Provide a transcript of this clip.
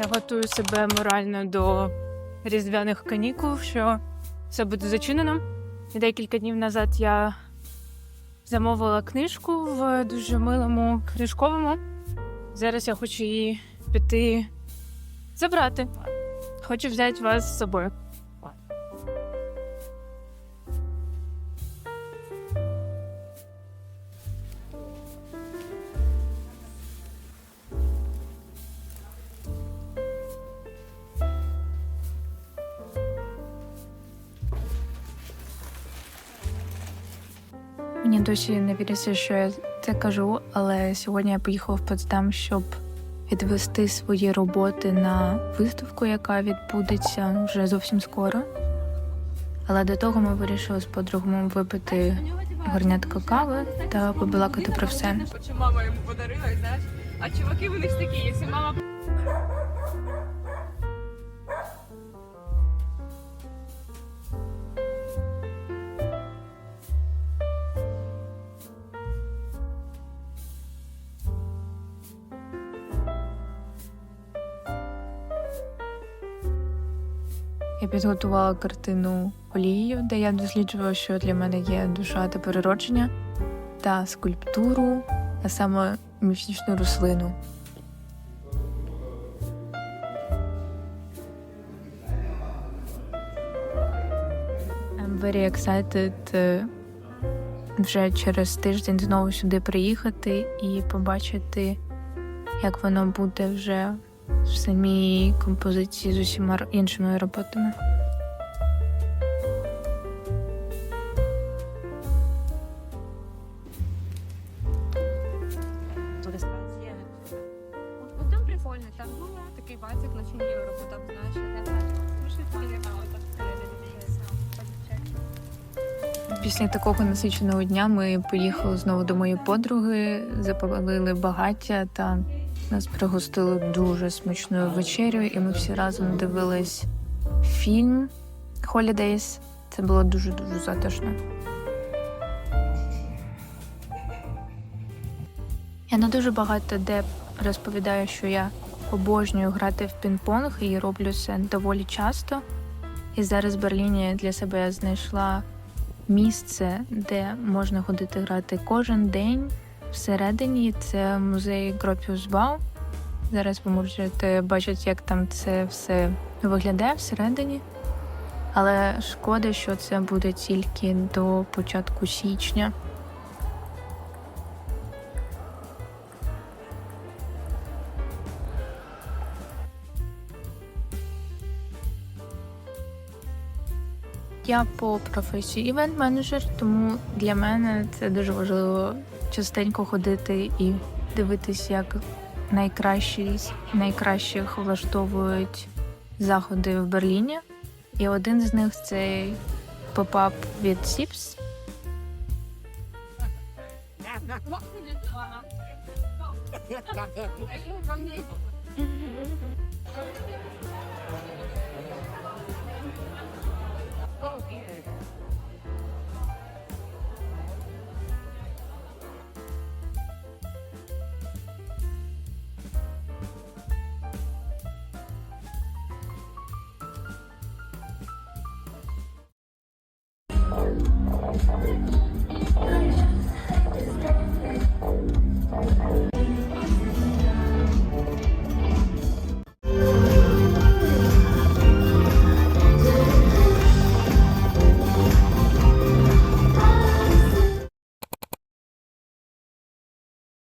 Я готую себе морально до різдвяних канікул, що все буде зачинено. І декілька днів назад я замовила книжку в дуже милому книжковому. Зараз я хочу її піти забрати. Хочу взяти вас з собою. Мені досі не віриться, що я це кажу, але сьогодні я поїхала в Потсдам, щоб відвести свої роботи на виставку, яка відбудеться вже зовсім скоро. Але до того ми вирішили з подругами випити горнятко кави та побалакати про все. Що мама йому подарила, знаєш. А чуваки в них такі, якщо мама Я підготувала картину олією, де я досліджувала, що для мене є душа та переродження, та скульптуру, а саме міфічну рослину. I'm very excited е, вже через тиждень знову сюди приїхати і побачити, як воно буде вже в самій композиції з усіма іншими роботами. От там прикольно, там була такий бацик на чому Європу, там знаєш, не. Після такого насиченого дня ми поїхали знову до моєї подруги, запалили багаття та нас пригостили дуже смачною вечерю, і ми всі разом дивились фільм Holidays. Це було дуже дуже затишно. Я не дуже багато де розповідаю, що я обожнюю грати в пінг-понг і роблю це доволі часто. І зараз в Берліні для себе я знайшла місце, де можна ходити грати кожен день. Всередині це музей Гропіус Бау. Зараз ви можете бачити, як там це все виглядає всередині. Але шкода, що це буде тільки до початку січня. Я по професії івент-менеджер, тому для мене це дуже важливо частенько ходити і дивитись, як найкращі найкращих влаштовують заходи в Берліні. І один з них це попап від Сіпс.